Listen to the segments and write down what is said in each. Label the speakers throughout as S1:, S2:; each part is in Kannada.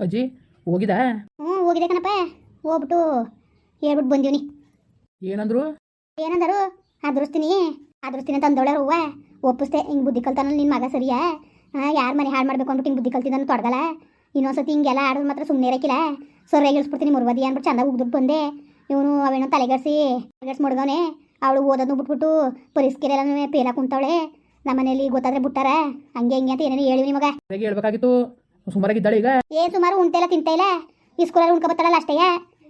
S1: ಅಜ್ಜಿ ಹೋಗಿದಾ?
S2: ಹ್ಞೂ ಹೋಗಿದೆ ಕಣಪ್ಪ. ಹೋಗ್ಬಿಟ್ಟು ಹೇಳ್ಬಿಟ್ಟು ಬಂದೀವ್ನಿ
S1: ಏನಂದ್ರು?
S2: ಏನಂದರು? ಅದ್ರಸ್ತೀನಿ ಅದ್ರಸ್ತೀನಿ ಅಂತ ಹೂವ ಒಪ್ಪಿಸ್ದೆ ಹಿಂಗೆ ಬುದ್ಧಿ ಕಲ್ತಾನ ನಿನ್ ಮಗ ಸರಿಯಾ? ಯಾರ ಮನೆ ಹಾಳು ಮಾಡ್ಬೇಕು ಅಂದ್ಬಿಟ್ಟು ಹಿಂಗೆ ಬುದ್ಧಿ ಕಲ್ತಿದ್ದಾನು ತೊಡಗಲ್ಲ ಇನ್ನೊಂದ್ಸತಿ ಹಿಂಗೆಲ್ಲ ಆಡೋದು ಮಾತ್ರ ಸುಮ್ಮನೆ ಇರಕ್ಕಿಲ್ಲ ಸೊರ್ರೆ ಇಳಿಸ್ಬಿಡ್ತೀನಿ ಮುರ್ವದಿ ಅಂದ್ಬಿಟ್ಟು ಚಂದ ಉಗ್ದು ಬಂದೆ. ಇವನು ಅವೇನೋ ತಲೆಗರ್ಸಿ ತಲೆಗರ್ಸಿ ಮುಡ್ಗವನೆ ಅವಳು ಓದೋದು ಬಿಟ್ಬಿಟ್ಟು ಪರಿಸ್ಕಿರೆಲ್ಲ ಪೇಲ ಕುಂತವಳೆ. ನಮ್ಮ ಮನೇಲಿ ಗೊತ್ತಾದ್ರೆ ಬಿಟ್ಟಾರ? ಹಂಗೆ ಹಿಂಗೆ ಅಂತ ಏನೇನು ಹೇಳಿವಿ ನಿಮಗೆ
S1: ಹೇಳ್ಬೇಕಾಗಿತ್ತು. ಸುಮಾರಾಗಿದ್ದಾಳೆ ಈಗ.
S2: ಏ ಸುಮಾರು ಉಂಟೆಲ್ಲ ತಿಂತ ಇಲ್ಲ. ಈ ಸ್ಕೂಲಲ್ಲಿ ಉಣ್ಕೊ ಬರ್ತಾಳಲ್ಲ ಅಷ್ಟೇ.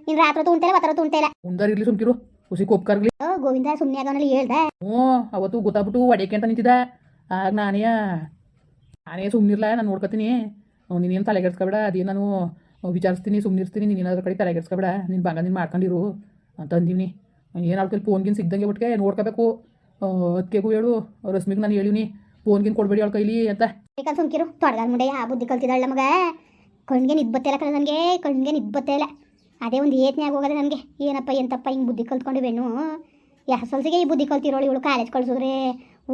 S2: ಇನ್ ರಾತ್ರಿ ಹೊತ್ತು ಬತ್ತರ ಇಲ್ಲ ಹೊತ್ತು ಉಂಟೆ ಇಲ್ಲ.
S1: ಉಂದಾರ್ ಇರ್ಲಿ ಸುಮ್ಕಿರು. ಹುಸಿ ಕೊಪ್ಕಾರ್ಲಿ
S2: ಓ ಗೋವಿಂದ ಸುಮ್ಮನೆ ಆಗೋನಲ್ಲಿ ಹೇಳ್ದೆ.
S1: ಹ್ಞೂ ಅವತ್ತು ಗೊತ್ತಾಗ್ಬಿಟ್ಟು ಬಿಟ್ಟು ಅಂತ ನಿಂತಿದ್ದ. ಆಗ ನಾನೇ ನಾನೇ ಸುಮ್ಮನಿರ್ಲ ನಾನು ನೋಡ್ಕೊತೀನಿ. ನೀನೇನು ತಲೆಗೆಡ್ಸ್ಕೊಬೇಡ ಅದೇ ನಾನು ವಿಚಾರಿಸ್ತೀನಿ ಸುಮ್ಮನಿರ್ತೀನಿ ನೀನು ಏನಾದ್ರು ಕಡೆ ತಲೆಗೆಡ್ಸ್ಕೊಬೇಡ. ನಿನ್ನ ಬಂಗ ನೀನು ಮಾಡ್ಕೊಂಡಿರು ಅಂತ ಅಂದೀವಿ ಏನು ಫೋನ್ ಕೈಲಿ ಫೋನ್ಗಿನ್ ಸಿಗ್ದಂಗೆ ಬಿಟ್ಕೆ ನೋಡ್ಕೋಬೇಕು. ಅದಕ್ಕೆಗೂ ಹೇಳು ರಶ್ಮಿಗೆ ನಾನು ಹೇಳಿವ್ನಿ ಫೋನ್ಗಿನ್ ಕೊಡಬೇಡಿ ಅವಳ ಕೈಲಿ ಅಂತ.
S2: ಬೇಕಂತ ಸುಮ್ಕಿರು. ತೊಡಗಾಲ್ ಮುಂಡೆ ಆ ಬುದ್ಧಿ ಕಲ್ತಿದ್ದಾಳೆ ನಮಗೆ. ಕಣ್ಗೆ ನಿದ್ಬತ್ತೆ ಇಲ್ಲ ಕಣ ನನಗೆ. ಕಣ್ಗೆ ನಿದ್ಬತ್ತೆ ಇಲ್ಲ ಅದೇ ಒಂದು ಏತ್ನ್ಯಾಗ ಹೋಗೋದೆ ನನಗೆ ಏನಪ್ಪ, ಎಂತಪ್ಪ ಹಿಂಗೆ ಬುದ್ಧಿ ಕಲ್ತ್ಕೊಂಡಿವೇನು? ಯಾಸಲ್ಸಿಗೆ ಈ ಬುದ್ಧಿ ಕಲ್ತಿರೋಳು ಇವಳು ಕಾಲೇಜ್ ಕಳ್ಸಿದ್ರೆ?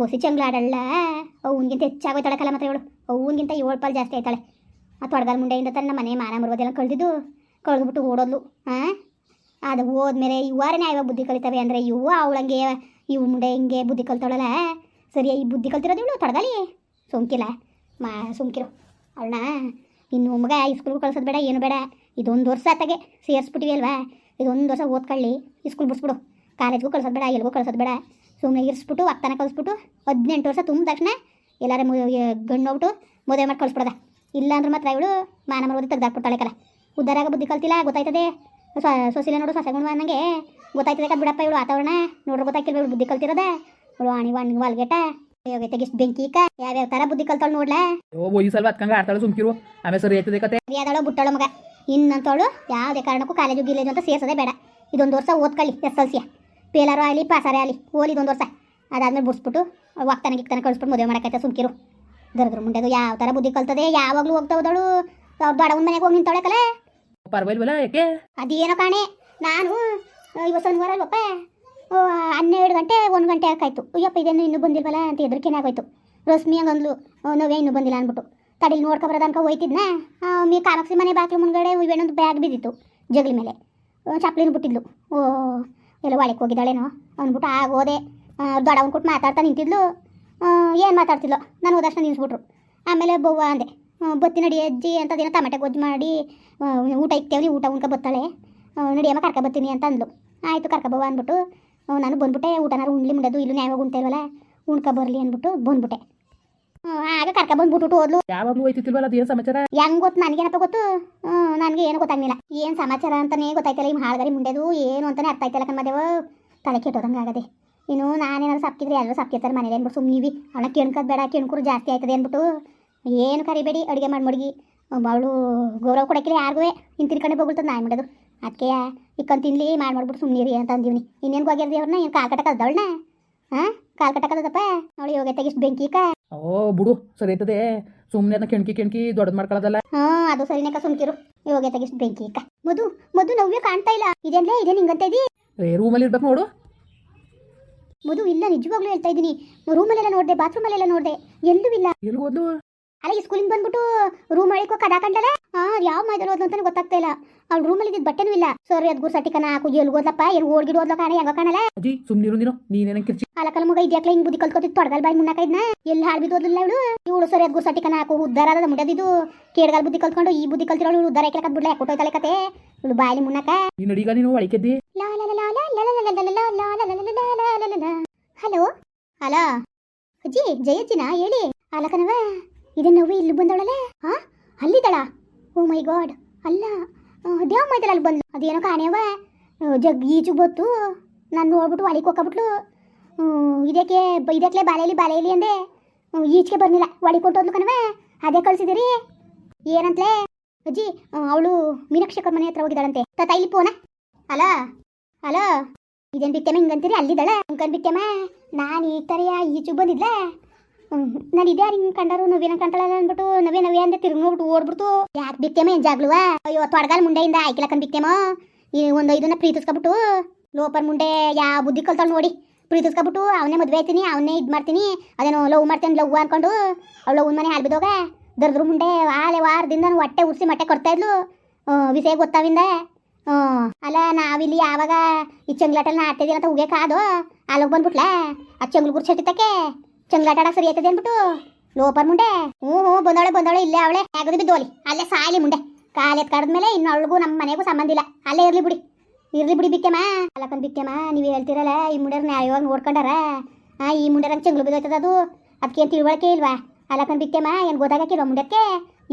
S2: ಓಸಿ ಚಂಗ್ಲಾಡಲ್ಲ ಅವನಿಗಿಂತ ಹೆಚ್ಚಾಗೋಯ್ತಾಳಕಲ್ಲ ಮಾತ್ರ ಇವಳು. ಅವನಿಗಿಂತ ಏಳು ಪಾಲು ಜಾಸ್ತಿ ಆಯ್ತಾಳೆ. ಆ ತೊಡಗಾಲ್ ಮುಂಡೆಯಿಂದ ತನ್ನ ಮನೆ ಮಾನ ಮರುವುದೆಲ್ಲ ಕಳೆದಿದ್ದು ಕಳೆದ್ಬಿಟ್ಟು ಓಡೋದ್ಲು. ಹಾಂ ಅದು ಹೋದ್ಮೇಲೆ ಇವಾರನೇ ಇವಾಗ ಬುದ್ಧಿ ಕಲಿತವೆ ಅಂದರೆ ಇವು ಅವಳಂಗೆ, ಇವು ಮುಂಡೆ ಹಿಂಗೆ ಬುದ್ಧಿ ಕಲ್ತಾಳಲ್ಲ. ಈ ಬುದ್ಧಿ ಕಲ್ತಿರೋದು ಇವಳು ತೊಡಗಲಿ? ಸುಮ್ಕಿಲ್ಲ. ಮಾ, ಸುಮ್ಕಿರು. ಅವಳನ್ನ, ಇನ್ನು ಮಗ ಸ್ಕೂಲ್ಗೆ ಕಳ್ಸೋದು ಬೇಡ, ಏನು ಬೇಡ. ಇದೊಂದು ವರ್ಷ ಆತಾಗೆ ಸೇರಿಸ್ಬಿಟ್ಟಿವಿ ಅಲ್ವಾ? ಇದೊಂದು ವರ್ಷ ಓದ್ಕೊಳ್ಳಿ ಸ್ಕೂಲ್ ಬಿಡಿಸ್ಬಿಡು ಕಾಲೇಜ್ಗೂ ಕಳ್ಸೋದು ಬೇಡ, ಎಲ್ಗೂ ಕಳ್ಸೋದು ಬೇಡ. ಸುಮ್ಮನೆ ಇರಿಸ್ಬಿಟ್ಟು, ಅಕ್ಕನ ಕಳಿಸ್ಬಿಟ್ಟು, ಹದಿನೆಂಟು ವರ್ಷ ತುಂಬ ತಕ್ಷಣ ಎಲ್ಲರ ಗಂಡು ಹೋಗ್ಬಿಟ್ಟು ಮದುವೆ ಮಾಡಿ ಕಳಿಸ್ಬಿಡದ. ಇಲ್ಲ ಅಂದ್ರೆ ಮಾತ್ರ ಇವಳು ಮಾನ ಮರೋದಿ ತೆಗ್ದಾಕ್ಬಿಡ್ತಾಳೆ ಕಲ ಉದ್ದಾರಾಗ ಬುದ್ಧಿ ಕಲ್ತಿಲ್ಲ, ಗೊತ್ತಾಯ್ತದೆ. ಸೊಸಿಲೆ ನೋಡು, ಸೊಸೆ ಗುಣ ಅನ್ನಂಗೆ. ಗೊತ್ತಾಯ್ತದೆ ಬಿಡಪ್ಪ ಇವಳು ವಾತಾವರಣ. ನೋಡ್ರೆ ಗೊತ್ತಾಗ್ತಿಲ್ಲ ಇವಳು ಬುದ್ಧಿ ಕಲ್ತಿರೋದ? ಇವಳು ಆಣಿ, ವಾಣಿ, ವಾಲ್ಗೆಟ. ಯೋಗ್ಯತೆಗೆ ಇಷ್ಟು ಬೆಂಕಿ ಇಕ್ಕ ಯಾವ್ಯಾವ ತರ ಬುದ್ಧಿ ಕಲ್ತಾಳು ನೋಡ್ಲಾ?
S1: ಓ ಈ ಸಲ ಆಡ್ತಾಳೆ ಸುಮ್ಕಿರು. ಆಮೇಲೆ ಸರಿ ಆಯ್ತದೆ ಕತೆ.
S2: ಬುಟ್ಟಳು ಮಗ. ಇನ್ನಂತವಳು ಯಾವುದೇ ಕಾರಣಕ್ಕೂ ಕಾಲೇಜು ಗಿಲೇಜು ಅಂತ ಸೇರ್ಸೋದೇ ಬೇಡ. ಇದೊಂದು ವರ್ಷ ಓದ್ಕೊಳ್ಳಿ ಎಸ್ ಎಲ್ ಸಿಯ ಪೇಲಾರು ಆಗಲಿ ಪಾಸಾರೇ ಆಗಲಿ ಓಲಿ ಇದೊಂದು ವರ್ಷ. ಅದಾದ್ಮೇಲೆ ಬಿಡಿಸ್ಬಿಟ್ಟು ವಾಗ್ತಾನೆ ಗಿಕ್ತಾನೆ ಕಳಿಸ್ಬಿಟ್ಟು ಮದುವೆ ಮಾಡಕೈತೆ ಸುಮ್ಕಿರು. ದರದ್ರ ಮುಂಡೆದು ಯಾವ ಥರ ಬುದ್ಧಿ ಕಲ್ತದೆ ಯಾವಾಗಲೂ ಹೋಗ್ತಾ ಹೋದಳು ದೊಡ್ಡವನ ಮನೆಗೆ ಹೋಗಿ ನಿಂತವಳೆ ಕಲೆ.
S1: ಪರವಾಗಿಲ್ವಲ್ಲ ಯಾಕೆ?
S2: ಅದೇನೋ ಕಾಣೆ. ನಾನು ಇವತ್ತು ಅಲ್ವಪ್ಪ ಓ, ಹನ್ನೆರಡು ಗಂಟೆ, ಒಂದು ಗಂಟೆ ಆಗಾಯ್ತು ಅಯ್ಯಪ್ಪ, ಇದೇನು ಇನ್ನೂ ಬಂದಿಲ್ವಲ್ಲ ಅಂತ ಹೆದರಿಕೆನೇ ಆಗೋಯ್ತು ರಶ್ಮಿ ಹಂಗಂದ್ಲು ನೋವೇ ಇನ್ನೂ ಬಂದಿಲ್ಲ ಅಂದ್ಬಿಟ್ಟು. ತಡಿಲಿ ನೋಡ್ಕೊಬರೋದು ಅನ್ಕೊ ಹೋಯ್ತಿದ್ನ? ಮೀ ಕಾಮಾಕ್ಷಿ ಮನೆ ಬಾಕ್ಲು ಮುಂದ್ಗಡೆ ಇವೇನೊಂದು ಬ್ಯಾಗ್ ಬಿದ್ದಿತ್ತು, ಜಗಲಿ ಮೇಲೆ. ಚಪ್ಲಿನ ಬಿಟ್ಟಿದ್ಲು. ಓ, ಎಲ್ಲ ಒಳಕ್ಕೆ ಹೋಗಿದ್ದಾಳೇನೋ ಅಂದ್ಬಿಟ್ಟು ಆಗೋದೆ ದೊಡ್ಡವನ್ ಕೊಟ್ಟು ಮಾತಾಡ್ತಾ ನಿಂತಿದ್ಲು. ಏನು ಮಾತಾಡ್ತಿದ್ಲು? ನಾನು ಹೋದಷ್ಟು ನಿಲ್ಲಿಸ್ಬಿಟ್ರು ಆಮೇಲೆ ಬವ್ವ ಅಂದೆ ಬತ್ತಿ ನಡಿ ಅಜ್ಜಿ ಅಂತ ಅದೇನೋ ಟಮಾಟೆ ಗೊಜ್ಜು ಮಾಡಿ ಊಟ ಇಕ್ತೇವ್ರಿ, ಊಟ ಉಣ್ಕೊ ಬತ್ತಾಳೆ. ನಡಿಯಮ್ಮ ಕರ್ಕೊ ಬರ್ತೀನಿ ಅಂತ ಅಂದ್ಲು. ಆಯಿತು ಕರ್ಕೊಬವ ಅಂದ್ಬಿಟ್ಟು ನಾನು ಬಂದ್ಬಿಟ್ಟೆ ಊಟನಾರು ಉಣ್ಲಿ ಮುಂಡದು ಇಲ್ಲೂ ಯಾವಾಗ ಉಣ್ತಾ ಇಲ್ವಲ್ಲ? ಬರ್ಲಿ ಬರಲಿ ಅಂದ್ಬಿಟ್ಟು ಬಂದ್ಬಿಟ್ಟೆ. ಹಾಗೆ ಆಗ ಕರ್ಕ ಬಂದ್ಬಿಟ್ಟು ಹೋದ್ಲು.
S1: ಯಾವಾಗಲೂ ಹೋಯ್ತಿಲ್ವಲ್ಲ ಅದೇನು ಸಮಾಚಾರ?
S2: ಹೆಂಗ್ ಗೊತ್ತು ನನಗೇನಪ್ಪ ಗೊತ್ತು? ನನಗೆ ಏನು ಗೊತ್ತಾಗ್ಲಿಲ್ಲ. ಏನು ಸಮಾಚಾರ ಅಂತಾನೆ ಗೊತ್ತಾಯ್ತಲ್ಲ ಈ ಹಾಳ್ಗಾರಿ ಮುಂಡೆದು ಏನು ಅಂತಾನೆ ಅರ್ಥ ಆಯ್ತಲ್ಲ ಕಮ್ಮದೇವ ತಲೆ ಕೆಟ್ಟೋದಂಗೆ ಆಗದೆ. ಇನ್ನು ನಾನೇನಾದ್ರು ಸಪ್ಕಿದ್ರೆ ಎಲ್ಲರೂ ಸಪ್ಕಿರ್ತಾರೆ ಮನೇಲಿ ಅಂದ್ಬಿಟ್ಟು ಸುಮ್ಮನಿವಿ ಅವಳ ಕೆಣ್ಕೋದು ಬೇಡ ಕೆಣ್ಕುರು ಜಾಸ್ತಿ ಆಯ್ತದೆ ಅಂದ್ಬಿಟ್ಟು ಏನು ಕರಿಬೇಡಿ ಅಡುಗೆ ಮಾಡಿ ಮಡಗಿ. ಅವಳು ಗೌರವ ಕೊಡಕ್ಕಿಲ್ಲ ಯಾರಿಗೂ ಹಿಂತಿರ್ಕೊಂಡೆ ತಿರ್ಕೊಂಡೆ ಬೋಗುಳ್ತದೆ ನಾನು ಮಾಡೋದು. ಅದಕ್ಕೆ ಇಕ್ಕಂದು ತಿನ್ಲಿ ಮಾಡಿ ಮಾಡ್ಬಿಟ್ಟು ರೀ ಅಂತ ಅಂದೀವಿ ಇನ್ನೇನು ಹೋಗಿರ್ದಿ ಅವ್ರನ್ನ ಏನು ಕಾಲ್ ಕಟ್ಟಕ್ಕದವಳನ್ನ ಹಾಂ ಕಾಲ್ ಕಟ್ಟಕ್ಕದಪ್ಪ ನೋಡಿ ಇಷ್ಟು ಬೆಂಕಿ ಇಕ್ಕ
S1: ಓ ಬಿಡು ಸರಿ ಸುಮ್ನೆ ಸುಮ್ಮನೆ ಅದನ್ನ ಕೆಣ್ಕಿ ಕೆಣ್ಕಿ ದೊಡ್ಡದು ಮಾಡ್ಕೊಳ್ಳೋದಲ್ಲ
S2: ಹಾ ಅದು ಸರಿನೇಕ ಸುಮ್ಕಿರು. ಇವಾಗ ತೆಗಿಸ್ ಬೆಂಕಿ ಇಕ್ಕ ಮದು ಮಧು ನವ್ಯ ಕಾಣ್ತಾ ಇಲ್ಲ. ಇದೇನ್ಲೇ ಇದೇನು ಹಿಂಗಂತ ಇದಿ?
S1: ಏ ರೂಮಲ್ಲಿ ಇರ್ಬೇಕು ನೋಡು.
S2: ಮಧು ಇಲ್ಲ ನಿಜವಾಗ್ಲೂ ಹೇಳ್ತಾ ಇದ್ದೀನಿ ರೂಮಲ್ಲೆಲ್ಲ ನೋಡಿದೆ ಬಾತ್ರೂಮಲ್ಲೆಲ್ಲ ನೋಡಿದೆ. ಎಲ್ಲೂ ಇಲ್ಲ.
S1: ಎಲ್ಲಿ
S2: ಅಲ್ಲ ಈ ಸ್ಕೂಲಿಂದ ಬಂದ್ಬಿಟ್ಟು ರೂಮ್ ಒಳಗೆ ಕದಾ ಕಂಡಲ್ಲ ಹಾ ಯಾವ ಮೈದಲ್ಲಿ ಹೋದ್ ಅಂತಾನೆ ಗೊತ್ತಾಗ್ತಾ ಇಲ್ಲ ರೂಮ್ ರೂಮಲ್ಲಿ ಇದ್ದಿದ್ದು ಬಟ್ಟೆನೂ ಇಲ್ಲ ಸರಿ ಅದ್ ಗುರ್ಸಟ್ಟಿ ಕಣ ಹಾಕು ಎಲ್ಲಿ ಓದ್ಲಪ್ಪ ಎಲ್ ಓಡ್ಗಿಡ್ ಓದ್ಲ ಕಾಣ ಹೆಂಗ ಕಾಣಲ್ಲ
S1: ಅಜ್ಜಿ ಸುಮ್ಮನಿರು ನೀನು ನೀನೇನ ಕಿರ್ಚಿ
S2: ಅಲಕಲ್ ಮಗ ಇದ್ಯಾಕ್ಲ ಹಿಂಗ್ ಬುದ್ಧಿ ಕಲ್ತ್ಕೊತಿದ್ ತೊಡಗಲ್ ಬಾಯಿ ಮುನ್ನಕ ಇದ್ನ ಎಲ್ಲಿ ಹಾಳು ಬಿದ್ದೋದ್ಲಿಲ್ಲ ಇವಳು ಇವಳು ಸರಿ ಅದ್ ಗುರ್ಸಟ್ಟಿ ಕಣ ಹಾಕು ಉದ್ದಾರ ಅದ ಮುಡದಿದ್ದು ಕೇಡಗಲ್ ಬುದ್ಧಿ ಕಲ್ತ್ಕೊಂಡು ಈ ಬುದ್ಧಿ ಕಲ್ತಿರೋಳು ಇವಳು ಉದ್ದಾರ ಹಾಕಲಕ್ಕ ಬಿಡ್ಲ ಯಾಕೊಟ್ಟೋಯ್ತಲೆ ಕತೆ ಇವಳು ಬಾಯಿ ಮುನ್ನಕ
S1: ನೀನು ಅಡಿಗ ನೀನು ಒಳಕೆದ್ದಿ
S2: ಹಲೋ ಹಲೋ ಅಜ್ಜಿ ಜಯಜ್ಜಿನ ಹೇಳಿ ಅಲಕನವ ಇದನ್ನ ನೋವು ಇಲ್ಲಿ ಬಂದವಳಲ್ಲ ಹಾ ಅಲ್ಲಿದ್ದಾಳ ಓ ಮೈ ಗಾಡ್ ಅಲ್ಲ ದೇವ್ ಮೈದಲ್ಲ ಅಲ್ಲಿ ಬಂದ್ಲು. ಅದೇನೋ ಕಾಣೆವ ಜಗ್ ಈಚು ಬತ್ತು ನಾನು ನೋಡ್ಬಿಟ್ಟು ಒಳಗೆ ಹೋಗ್ಬಿಟ್ಲು. ಇದಕ್ಕೆ ಇದಕ್ಕೆ ಬಾಲೆಯಲ್ಲಿ ಬಾಲೆಯಲ್ಲಿ ಅಂದೆ. ಈಚೆಗೆ ಬರ್ಲಿಲ್ಲ. ಒಳಗೆ ಕೊಟ್ಟೋದ್ಲು ಕಣವೆ ಅದೇ ಕಳ್ಸಿದಿರಿ ಏನಂತ್ಲೆ? ಅಜ್ಜಿ ಅವಳು ಮೀನಾಕ್ಷಿ ಅಕ್ಕವ್ರ ಮನೆ ಹತ್ರ ಹೋಗಿದ್ದಾಳಂತೆ. ತತೈಲಿ ಇಲ್ಲಿ ಪೋನ? ಅಲೋ? ಅಲೋ? ಇದೇನು ಬಿಟ್ಟೆಮ್ಮ ಹಿಂಗಂತೀರಿ? ಅಲ್ಲಿದ್ದಾಳೆ? ಅಂಕನ್ ಬಿಟ್ಟೆಮ್ಮ ನಾನು ಈ ಥರ ಈಚು ಬಂದಿದ್ಲ? ನಾನು ಇದೇ ಹಿಂಗೆ ಕಂಡರು? ನವೀನ ಕಂಡಳಲ್ಲ ಅಂದ್ಬಿಟ್ಟು ನವೇ ನವೇ ತಿರ್ಗಿ ನೋಡ್ಬಿಟ್ಟು ಓಡ್ಬಿಡ್ತು. ಯಾಕೆ ಬಿತ್ತೇಮ ಏನು ಜಾಗ್ಲುವ ಅಯ್ಯೋ ತೊಡಗಾಲ್ ಮುಂಡೆಯಿಂದ ಆಯ್ಕಿಲಕ್ಕನ್ ಬಿತ್ತೇಮೋ. ಈ ಒಂದು ಇದನ್ನ ಪ್ರೀತಿಸ್ಕೊಬಿಟ್ಟು ಲೋಪರ್ ಮುಂಡೆ ಯಾ ಬುದ್ಧಿ ಕಲ್ತಾಳ ನೋಡಿ. ಪ್ರೀತಿಸ್ಕೊಬಿಟ್ಟು ಅವನೇ ಮದುವೆ ಆಯ್ತೀನಿ, ಅವನೇ ಇದು ಮಾಡ್ತೀನಿ. ಅದೇನೋ ಲವ್ ಮಾಡ್ತೇನೆ ಲವ್ ಅನ್ಕೊಂಡು ಅವ್ಳು ಲವ್ ಮನೆ ಹಾಲ್ ಬಿದ್ದೋಗ ದರ್ದ್ರ ಮುಂಡೆ ಆಲೆ ವಾರದಿಂದ ನಾನು ಹೊಟ್ಟೆ ಉರ್ಸಿ ಮಟ್ಟೆ ಕೊಡ್ತಾ ಇದ್ಲು. ವಿಷಯ ಗೊತ್ತಾವಿಂದ. ಅಲ್ಲ, ನಾವಿಲ್ಲಿ ಯಾವಾಗ ಈ ಚಂಗ್ಲಾಟಲ್ಲಿ ಆಡ್ತಿದ್ದೀರ ಅಂತ ಹೋಗ್ಯಾಕಾದು ಕಾದು ಅಲ್ಲಿಗೆ ಬಂದ್ಬಿಟ್ಲಾ? ಆ ಚಂಗ್ಲು ಗುರ್ಚ್ ಆಡಕ್ಕೆ ಸರಿ ಆಯ್ತದೆ ಅಂದ್ಬಿಟ್ಟು ಲೋಪರ್ ಮುಂಡೆ. ಹ್ಞೂ ಹ್ಞೂ ಬಂದವಳೆ ಬಂದವಳೆ ಇಲ್ಲೇ ಅವಳೆ. ಆಗದು ಬಿದ್ದೋಲಿ ಅಲ್ಲೇ ಸಾಲಿ ಮುಂಡೆ. ಕಾಲೆತ್ ಕಡ್ದ್ಮೇಲೆ ಇನ್ನು ಅವಳಿಗೂ ನಮ್ಮ ಮನೆಗೂ ಸಂಬಂಧ ಇಲ್ಲ. ಅಲ್ಲೇ ಇರ್ಲಿ ಬಿಡಿ. ಇರ್ಲಿ ಬಿಡಿ ಬಿಕ್ಕೆಮ್ಮ ಅಲ್ಲಕ್ಕನ್ ಬಿಕ್ಕೆಮ್ಮ ನೀವು ಹೇಳ್ತಿರಲ್ಲ, ಈ ಮುಂಡ್ಯಾರ ನ್ಯಾಯವಾಗಿ ನೋಡ್ಕೊಂಡಾರ? ಆ, ಈ ಮುಂಡ್ಯಾರಂಗೆ ಚಂಗ್ಲು ಬಿದ್ದೋಯ್ತದ ಅದು? ಅದಕ್ಕೇನು ತಿಳುವಳಿಕೆ ಇಲ್ವಾ? ಅಲ್ಲಕ್ಕನ್ ಬಿಕ್ಕೆಮ್ಮ ಏನು ಗೊತ್ತಾಗಕ್ಕಿರೋ ಮುಂಡಕ್ಕೆ?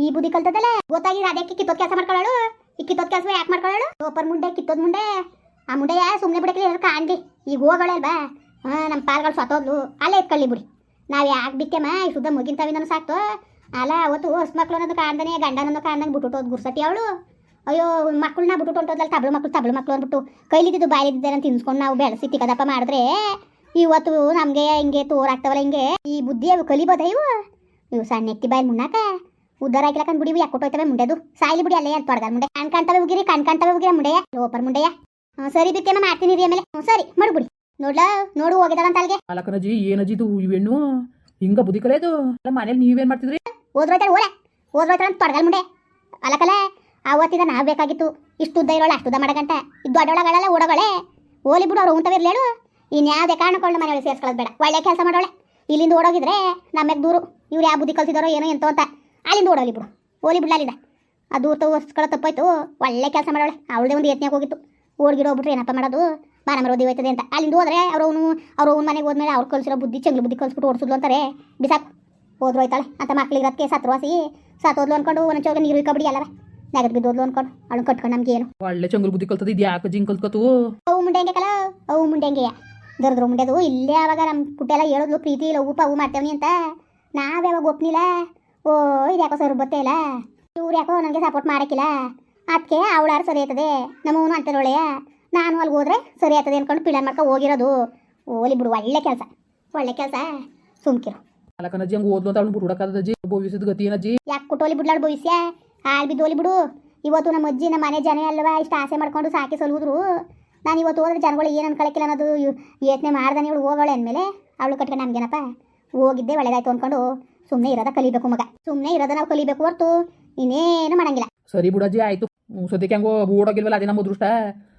S2: ಈ ಬುದ್ಧಿ ಕಲ್ತದಲ್ಲ? ಗೊತ್ತಾಗಿರ ಅದಕ್ಕೆ ಕಿತ್ತೋದ್ ಕೆಲಸ ಮಾಡ್ಕೊಳ್ಳೋಳು ಈ ಕಿತ್ತೋದ್ ಕೆಲಸ ಯಾಕೆ ಮಾಡ್ಕೊಳ್ಳೋಳು ಲೋಪರ್ ಮುಂಡೆ, ಕಿತ್ತೋದ್ ಮುಂಡೆ. ಆ ಮುಂಡೆ ಸುಮ್ಮನೆ ಬಿಡಕ್ಕೆ ಕಾಣ್ಲಿ. ಈಗ ಹೋಗಳಲ್ವಾ ಹಾಂ ನಮ್ಮ ಪಾಲ್ಗಳು ಸತ್ತೋದ್ಲು. ಅಲ್ಲೇ ಎತ್ಕೊಳ್ಳಿ ಬಿಡಿ. ನಾವು ಯಾಕೆ ಮಾ ಈ ಶುದ್ಧ ಮುಗಿಂತಾವಿಂದನು ಸಾಕ್ತು? ಅಲ್ಲ, ಅವತ್ತು ಹೊಸ ಮಕ್ಳು ಅನ್ನೋದು ಕಾಣ್ದಾನೆ ಗಂಡನನ್ನು ಕಾಣ್ದಂಗೆ ಬಿಟ್ಟು ಗುರ್ಸಟಿ ಅವಳು. ಅಯ್ಯೋ ಮಕ್ಕಳನ್ನ ಬಿಟ್ಟು ಹೊಂಟೋದ್ಲಲ್ಲ ತಬಳು ಮಕ್ಳು, ತಬ್ಳು ಮಕ್ಳು ಅಂದ್ಬಿಟ್ಟು ಕೈಲಿದ್ದು ಬಾಯಿದ್ದಾರೆ ಅಂತ ತಿನ್ಸ್ಕೊಂಡು ನಾವು ಬೆಳೆಸಿ ತಿಕ್ಕದಪ್ಪ ಮಾಡಿದ್ರೆ, ಇವತ್ತು ನಮಗೆ ಹಿಂಗೆ ತೋರಾಗ್ತಾವಲ್ಲ ಹಿಂಗೆ. ಈ ಬುದ್ಧಿ ಅವು ಕಲಿಬೋದ ಇವು? ಇವು ಸಣ್ಣ ಎತ್ತಿ ಬಾಯಿ ಮುನ್ನಾಕ ಉದ್ದಾರ ಹಾಕಿಲಕ್ಕ ಬಿಡಿ ಯಾಕೆ ಕೊಟ್ಟೋಯ್ತವೆ ಮುಂಡೆದು? ಸಾಯಿಲಿ ಬಿಡಿ ಅಲ್ಲೇ ಅಂತ ತೊಡಗಲ್ ಮುಂಡೆ. ಕಣ್ ಕಾಣ್ತವೆ ಉಗಿರಿ ಕಣ್ ಕಾಣ್ತವೆ ಹೋಗಿರಿ ಮುಂಡೆಯ? ಲೋಪರ್ ಮುಂಡೆಯ? ಸರಿ ಬಿತ್ತೇಮ ಮಾಡ್ತೀನಿ ರೀ ಆಮೇಲೆ. ಸರಿ ಮಾಡ್ಬಿಡಿ ನೋಡ್ಲಾ ನೋಡು ಹೋಗಿದಾಳಂತ ಅಲ್ಲಿಗೆ
S1: ಅಲ್ಲಕ್ಕನಜ್ಜಿ ಏನಜ್ಜಿ ಇದು ಇವೆಣ್ಣು ಹಿಂಗ ಬುದ್ಧಿ ಕಲಿಯೋದು ಅಲ್ಲ ಮನೇಲಿ ನೀವೇನ್ ಮಾಡ್ತಿದ್ರಿ?
S2: ಓದ್ರೋಯ್ತಾಳೆ ಓಲೆ ಓದ್ರೋಯ್ತಾಳೆ ಅಂತ ತೊಡಗಲ್ ಮುಂಡೆ ಅಲಕಲೆ ಆವತ್ತಿಂದ ನಾವು ಬೇಕಾಗಿತ್ತು. ಇಷ್ಟು ಉದ್ದ ಇರೋಳ ಅಷ್ಟು ಉದ್ದ ಮಾಡಗಂಟ. ಇದು ದೊಡ್ಡೊಳಗಳಲ್ಲ ಓಡೋಗಳೇ. ಓಲಿ ಬಿಡು ಅವ್ರು ಉಂತವಿರ್ಲೇಳು ಇನ್ಯಾವುದೇ ಕಾರಣಕೊಂಡು ಮನೆಯೊಳಗೆ ಸೇರ್ಸ್ಕೊಳ್ಳೋದು ಬೇಡ. ಒಳ್ಳೆ ಕೆಲಸ ಮಾಡೋಳೆ. ಇಲ್ಲಿಂದ ಓಡೋಗಿದ್ರೆ ನಮಗೆ ದೂರು. ಇವ್ರು ಯಾವ ಬುದ್ಧಿ ಕಲ್ತಿದಾರೋ ಏನೋ ಎಂತೋ ಅಂತ. ಅಲ್ಲಿಂದ ಓಡೋಲಿ ಬಿಡು ಓಲಿ ಬಿಡ್ಲ ಅಲ್ಲಿಂದ. ಆ ದೂರ ತಗೋಸ್ಕೊಳ್ಳೋ ತಪ್ಪಾಯ್ತು. ಒಳ್ಳೆ ಕೆಲಸ ಮಾಡೋಳೆ. ಅವಳದೇ ಒಂದು ಯತ್ನ ಹೋಗಿತ್ತು. ಓಡ್ಗಿಡೋಗ್ಬಿಟ್ರೆ ಏನಪ್ಪ ಮಾಡೋದು? ಮಾನ ರೋದಿ ಹೋಯ್ತದೆ ಅಂತ. ಅಲ್ಲಿಂದ ಹೋದ್ರೆ ಅವ್ರು ಅವನು ಅವ್ರು ಅವ್ನ ಮನೆಗೆ ಹೋದ್ಮೇಲೆ ಅವ್ರು ಕಲಿಸಿರೋ ಬುದ್ಧಿ ಚಂಗ್ಲು ಬುದ್ಧಿ ಕಲ್ಸ್ಬಿಟ್ಟು ಓಡಿಸಿದ್ಲು ಅಂತಾರೆ. ಬಿಸಾಕು ಹೋದ್ರು ಹೋಯ್ತಾಳೆ ಅಂತ ಮಕ್ಳಿಗೆ ಅದಕ್ಕೆ ಸತ್ರವಾಸಿ ಸತ್ತೋದ್ಲು ಅನ್ಕೊಂಡು ಒಂದು ಚೌಗ ನೀರು ಇಕ್ಕಬಿಡಿ ಅಲ್ಲವ. ನಗದ್ ಬಿದ್ದೋದ್ಲು ಅನ್ಕೊಂಡು. ಅವಳು ಕಟ್ಕೊಂಡು ನಮ್ಗೆ ಏನು.
S1: ಒಳ್ಳೆ ಚಂಗ್ಲು ಬುದ್ಧಿ ಕಲ್ತದ ಇದು ಯಾಕೆ ಜಿಂಗ್ ಕಲ್ತ್ಕೊತು
S2: ಅವು ಮುಂಡೆಂಗೆ ಕಲ ಅವು ಮುಂಡೆಂಗೆಯ ದರ್ದ್ರು ಮುಂಡೆದು ಇಲ್ಲೇ ಅವಾಗ ನಮ್ಮ ಪುಟ್ಟೆಲ್ಲ ಹೇಳೋದ್ಲು ಪ್ರೀತಿ ಇಲ್ಲ ಉಪ್ಪ ಅವು ಮಾಡ್ತೇವನಿ ಅಂತ. ನಾವ್ ಯಾವಾಗ ಒಪ್ನಿಲ್ಲ. ಓ ಇದು ಯಾಕೋ ಸರ್ ಬತ್ತೇ ಇಲ್ಲ. ಇವ್ರು ಯಾಕೋ ನನಗೆ ಸಪೋರ್ಟ್ ಮಾಡಕ್ಕಿಲ್ಲ ಅದಕ್ಕೆ ಅವಳಾರು ಸರಿ ಆಯ್ತದೆ. ನಮ್ಮವನು ಅಂತೇಳೊಳೆಯ ನಾನು ಅಲ್ಲಿ ಹೋದ್ರೆ ಸರಿ ಆಗ್ತದೆ ಅನ್ಕೊಂಡು ಪಿಳನ್ ಮಾಡ್ಕೊ ಹೋಗಿರೋದು. ಓಲಿ ಬಿಡು ಒಳ್ಳೆ ಕೆಲಸ ಒಳ್ಳೆ ಕೆಲಸ. ಸುಮ್ಕಿರು.
S1: ಅಲ್ಲಕ್ಕನಜ್ಜಿ ಹಂಗೆ ಓದ್ಲು ಅಂತ ಅವ್ನು ಬಿಡುಡಕ್ಕದಜ್ಜಿ ಭವಿಷ್ಯದ ಗತಿ ಏನಜ್ಜಿ
S2: ಯಾಕೆ ಕೊಟ್ಟೋಲಿ ಬಿಡ್ಲಾಡ್ ಭವಿಷ್ಯ? ಹಾಳು ಬಿದ್ದೋಲಿ ಬಿಡು. ಇವತ್ತು ನಮ್ಮ ಅಜ್ಜಿ ನಮ್ಮ ಮನೆ ಜನ ಅಲ್ವಾ ಇಷ್ಟು ಆಸೆ ಮಾಡ್ಕೊಂಡು ಸಾಕಿ ಸಲ್ವುದ್ರು ನಾನು ಇವತ್ತು ಹೋದ್ರೆ ಜನಗಳು ಏನು ಅನ್ಕೊಳಕ್ಕಿಲ್ಲ ಅನ್ನೋದು ಯೋಚನೆ ಮಾಡ್ದಾನೆ ಇವಳು ಹೋಗೋಳೆ ಅಂದಮೇಲೆ ಅವಳು ಕಟ್ಕೊಂಡು ನಮ್ಗೇನಪ್ಪ ಹೋಗಿದ್ದೆ ಒಳ್ಳೇದಾಯ್ತು ಅಂದ್ಕೊಂಡು ಸುಮ್ಮನೆ ಇರೋದ ಕಲಿಬೇಕು ಮಗ. ಸುಮ್ಮನೆ ಇರೋದ ನಾವು ಕಲಿಬೇಕು ಹೊರ್ತು ಇನ್ನೇನು ಮಾಡಂಗಿಲ್ಲ.
S1: ಸರಿ ಬಿಡಜ್ಜಿ ಆಯ್ತು. ಸದ್ಯಕ್ಕೆ ಹಂಗೋ ಓಡೋಗಿಲ್ವಲ್ಲ ಅದೇ ನಮ್ಮ ಅದೃಷ್ಟ.